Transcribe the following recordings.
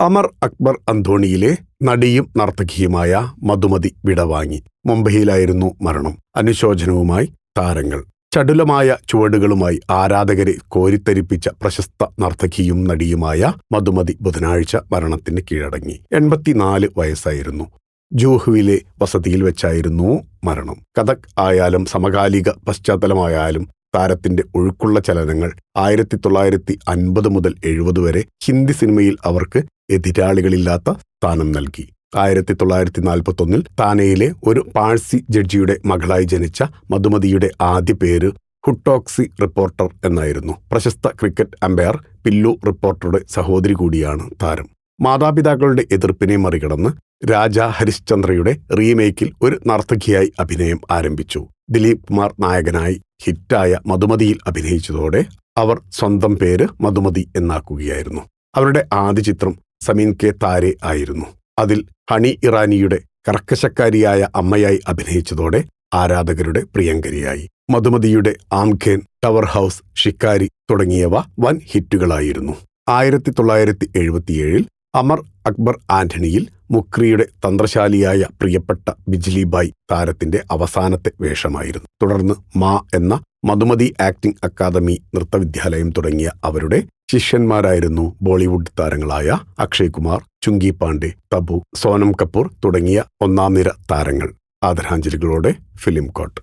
അമർ അക്ബർ അന്തോണിയിലെ നടിയും നർത്തകിയുമായ മധുമതി വിടവാങ്ങി മുംബൈയിലായിരുന്നു മരണം. അനുശോചനവുമായി താരങ്ങൾ. ചടുലമായ ചുവടുകളുമായി ആരാധകരെ കോരിത്തരിപ്പിച്ച പ്രശസ്ത നർത്തകിയും നടിയുമായ മധുമതി ബുധനാഴ്ച മരണത്തിന് കീഴടങ്ങി. എൺപത്തിനാല് വയസ്സായിരുന്നു. ജൂഹുവിലെ വസതിയിൽ വെച്ചായിരുന്നു മരണം. കഥക് ആയാലും സമകാലിക പശ്ചാത്തലമായാലും താരത്തിന്റെ ഒഴുക്കുള്ള ചലനങ്ങൾ ആയിരത്തി തൊള്ളായിരത്തി അൻപത് മുതൽ എഴുപത് വരെ ഹിന്ദി സിനിമയിൽ അവർക്ക് എതിരാളികളില്ലാത്ത സ്ഥാനം നൽകി. ആയിരത്തി തൊള്ളായിരത്തി നാൽപ്പത്തൊന്നിൽ താനെയിലെ ഒരു പാഴ്സി ജഡ്ജിയുടെ മകളായി ജനിച്ച മധുമതിയുടെ ആദ്യ പേര് ഹുട്ടോക്സി റിപ്പോർട്ടർ എന്നായിരുന്നു. പ്രശസ്ത ക്രിക്കറ്റ് അമ്പയർ പില്ലു റിപ്പോർട്ടറുടെ സഹോദരി കൂടിയാണ് താരം. മാതാപിതാക്കളുടെ എതിർപ്പിനെ മറികടന്ന് രാജ ഹരിശ്ചന്ദ്രയുടെ റീമേക്കിൽ ഒരു നർത്തകിയായി അഭിനയം ആരംഭിച്ചു. ദിലീപ് കുമാർ നായകനായി ഹിറ്റായ മധുമതിയിൽ അഭിനയിച്ചതോടെ അവർ സ്വന്തം പേര് മധുമതി എന്നാക്കുകയായിരുന്നു. അവരുടെ ആദ്യ ചിത്രം സമീൻ കെ താരെ ആയിരുന്നു. അതിൽ ഹണി ഇറാനിയുടെ കർക്കശക്കാരിയായ അമ്മയായി അഭിനയിച്ചതോടെ ആരാധകരുടെ പ്രിയങ്കരിയായി. മധുമതിയുടെ ആംഖേൻ ടവർ ഹൗസ് ഷിക്കാരി തുടങ്ങിയവ വൻ ഹിറ്റുകളായിരുന്നു. ആയിരത്തി തൊള്ളായിരത്തി എഴുപത്തിയേഴിൽ അമർ അക്ബർ ആന്റണിയിൽ മുക്രിയുടെ തന്ത്രശാലിയായ പ്രിയപ്പെട്ട ബിജ്ലിബായ് താരത്തിന്റെ അവസാനത്തെ വേഷമായിരുന്നു. തുടർന്ന് മാ എന്ന മധുമതി ആക്ടിംഗ് അക്കാദമി നൃത്തവിദ്യാലയം തുടങ്ങിയ അവരുടെ ശിഷ്യന്മാരായിരുന്നു ബോളിവുഡ് താരങ്ങളായ അക്ഷയ് കുമാർ ചുങ്കി പാണ്ഡെ തബു സോനം കപൂർ തുടങ്ങിയ ഒന്നാം നിര താരങ്ങൾ. ആദരാഞ്ജലികളോടെ ഫിലിം കോട്ട്.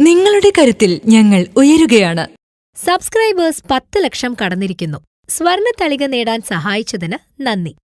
നിങ്ങളുടെ കരുത്തിൽ ഞങ്ങൾ ഉയരുകയാണ്. സബ്സ്ക്രൈബേഴ്സ് പത്ത് ലക്ഷം കടന്നിരിക്കുന്നു. സ്വർണ തളിക നേടാൻ സഹായിച്ചതിന് നന്ദി.